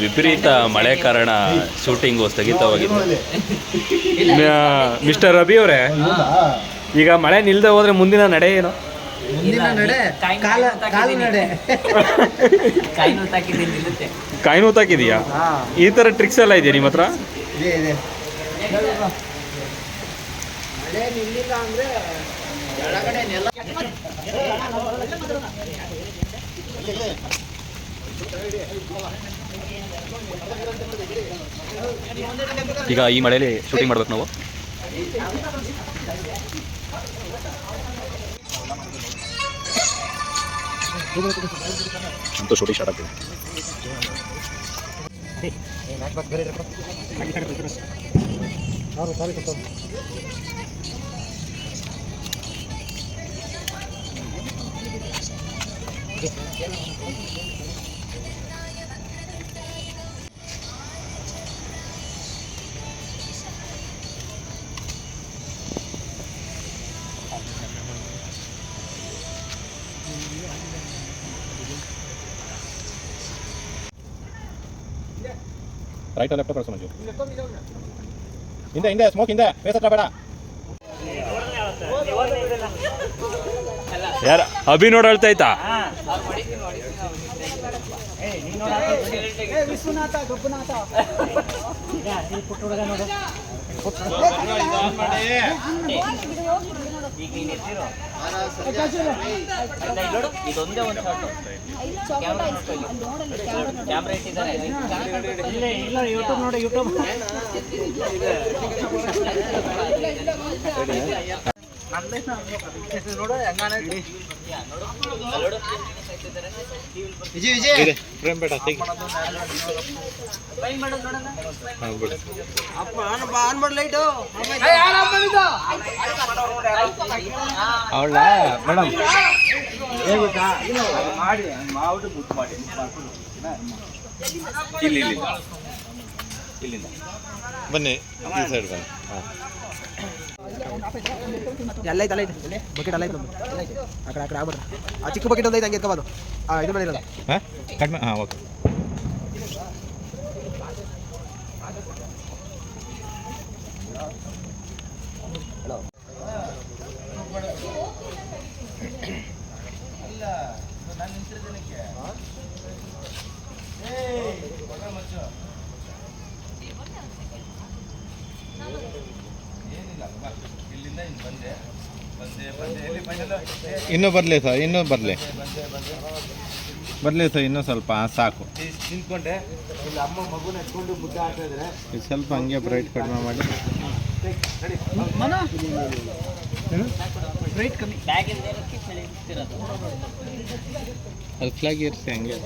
ವಿಪರೀತ ಮಳೆ ಕಾರಣ ಶೂಟಿಂಗು ಸ್ಥಗಿತವಾಗಿದೆ. ಮಿಸ್ಟರ್ ರವಿ ಅವರೇ ಈಗ ಮಳೆ ನಿಲ್ದೆ ಹೋದ್ರೆ ಮುಂದಿನ ನಡೆ ಏನು? ಕಾಯಿ ಕಾಲು ನಡೆ. ಕಾಯಿ ನಿಲ್ಲುತ್ತೆ. ಕಾಯಿ ಈ ತರ ಟ್ರಿಕ್ಸ್ ಎಲ್ಲ ಇದೆಯಾ ನಿಮ್ಮ ಹತ್ರ? ಈಗ ಈ ಮಳೆಯಲ್ಲಿ ಶೂಟಿಂಗ್ ಮಾಡ್ಬೇಕು ನಾವು. ಅಂತೂ ಶೂಟಿಂಗ್ ಸ್ಟಾರ್ಟ್ ಆಗ್ತಿದೆ. ರೈಟ್ ಲೆಫ್ಟ್ ಕಳ್ಸೋ ಮಂಜು ಹಿಂದೆ ಹಿಂದೆ ಸ್ಮೋಕ್ ಹಿಂದೆ ಫೇಸ್ ಹತ್ರ ಬೇಡ ಯಾರ ಅಭಿ ನೋಡಿ ಅಳ್ತಾ ಆಯ್ತಾ ಈಗ ನೀನ್ ಎತ್ತಿರು ಇಲ್ಲ, ಇಲ್ಲಿ ನೋಡು ಇದೊಂದೇ ಒಂದು ಶಾಟ್ ಕ್ಯಾಮ್ರಾ ಇಟ್ಟಿದ್ದಾರೆ. ಯೂಟ್ಯೂಬ್ ನೋಡಿ ಯೂಟ್ಯೂಬ್ ಫ್ರೇಮ್ ಬೇಡ ತೆಗಿ. ಅವಳ ಮೇಡಮ್. ಇಲ್ಲಿ ಇಲ್ಲಿ ಇಲ್ಲಿಂದ. ಬನ್ನಿ ಈ ಸೈಡ್ ಬನ್ನಿ. ಹಾಂ. ಎಲ್ಲ ಐತೆ ಅಲ್ಲ ಐತೆ. ಬಕೆಟ್ ಅಲ್ಲ ಐತೆ ಆ ಕಡೆ ಆ ಕಡೆ ಆಗ್ಬಿಟ್ರೆ ಆ ಚಿಕ್ಕ ಬಕೆಟ್ ಒಂದು ಐತೆ ಹಂಗೆ ಎತ್ಕೊಬೋದು ಆ ಇದು ಮಾಡಿರಲ್ಲ ಹಾಂ? ಕಡಿಮೆ ಹಾಂ ಓಕೆ. ಇನ್ನೂ ಬರಲಿ ಸರ್, ಇನ್ನೂ ಬರಲಿ. ಬರಲಿ ಸರ್, ಇನ್ನೂ ಸ್ವಲ್ಪ ಸಾಕು. ಸ್ವಲ್ಪ ಹಂಗೆ ಬ್ರೈಟ್ ಕಡಿಮೆ ಮಾಡಿ. ಅದು ಫ್ಲಾಗ್ ಇರಿಸಿ ಹಂಗೆ.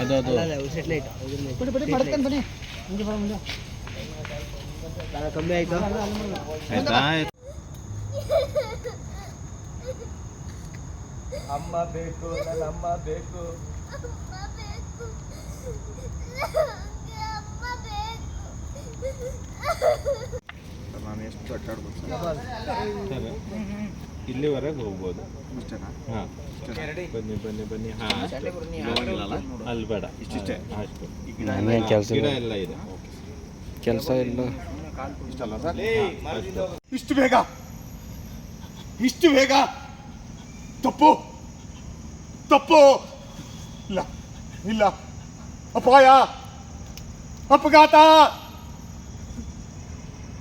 ಅದು ಅದು. ಕಮ್ಮಿ ಆಯ್ತಾ? ಅಮ್ಮ ಬೇಕು ನನ್ನ ಅಮ್ಮ ಬೇಕು. ನಾನು ಎಷ್ಟು ಅಡ್ಡಾಡ್ಬೇಕು ಸರ್? ಇಲ್ಲಿವರೆಗೆ ಹೋಗ್ಬೋದು. ಹಾಂ. ಬನ್ನಿ ಬನ್ನಿ ಬನ್ನಿ. ಹಾಂ ಅಲ್ಲಿ? ಬೇಡ. ಇಷ್ಟಿಷ್ಟೇ ಅಷ್ಟು. ಕೆಲ್ಸ ಗಿಡ ಎಲ್ಲ ಇದೆ. ಕೆಲಸ ಇಲ್ಲ. ಇಷ್ಟು ಬೇಗ? ಇಷ್ಟು ಬೇಗ? ತಪ್ಪು. ತಪ್ಪು. ಇಲ್ಲ. ಇಲ್ಲ. ಅಪಾಯ. ಅಪಘಾತ.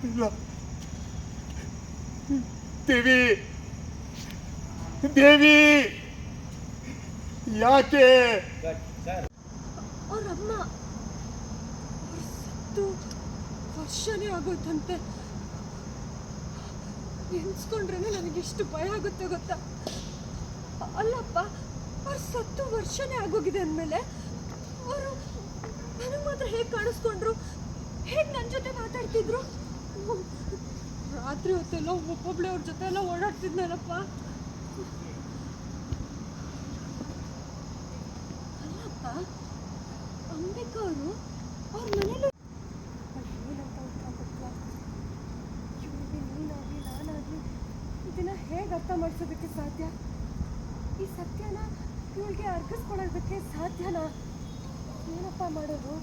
ಇಲ್ಲ. ದೇವಿ. ದೇವಿ. ಯಾಕೆ? ಅವರಮ್ಮ ಸತ್ತು. ವರ್ಷನೇ ಆಗೋಯ್ತಂತೆ. ನೆನ್ಸ್ಕೊಂಡ್ರೆ ನನಗೆಷ್ಟು ಭಯ ಆಗುತ್ತೆ ಗೊತ್ತಾ? ಅಲ್ಲಪ್ಪ, ಅವ್ರು ಸತ್ತು ವರ್ಷನೇ ಆಗೋಗಿದೆ ಅಂದಮೇಲೆ ಅವರು ನನಗೆ ಮಾತ್ರ ಹೇಗೆ ಕಾಣಿಸ್ಕೊಂಡ್ರು? ಹೇಗೆ ನನ್ನ ಜೊತೆ ಮಾತಾಡ್ತಿದ್ರು? ರಾತ್ರಿ ಹೊತ್ತೆಲ್ಲ ಒಬ್ಬೊಬ್ಳೆ ಅವ್ರ ಜೊತೆ ಎಲ್ಲ ಓಡಾಡ್ತಿದ್ನಲ್ಲಪ್ಪ. ಅಲ್ಲಪ್ಪ ಅಂಬಿಕಾ ಅವ್ರ ಹೇಗೆ ಅರ್ಥ ಮಾಡಿಸೋದಕ್ಕೆ ಸಾಧ್ಯ? ಈ ಸತ್ಯನ ಇವಳಿಗೆ ಅರ್ಗಿಸ್ಕೊಳ್ಳೋದಕ್ಕೆ ಸಾಧ್ಯನಾ? ಏನಪ್ಪ ಮಾಡೋದು?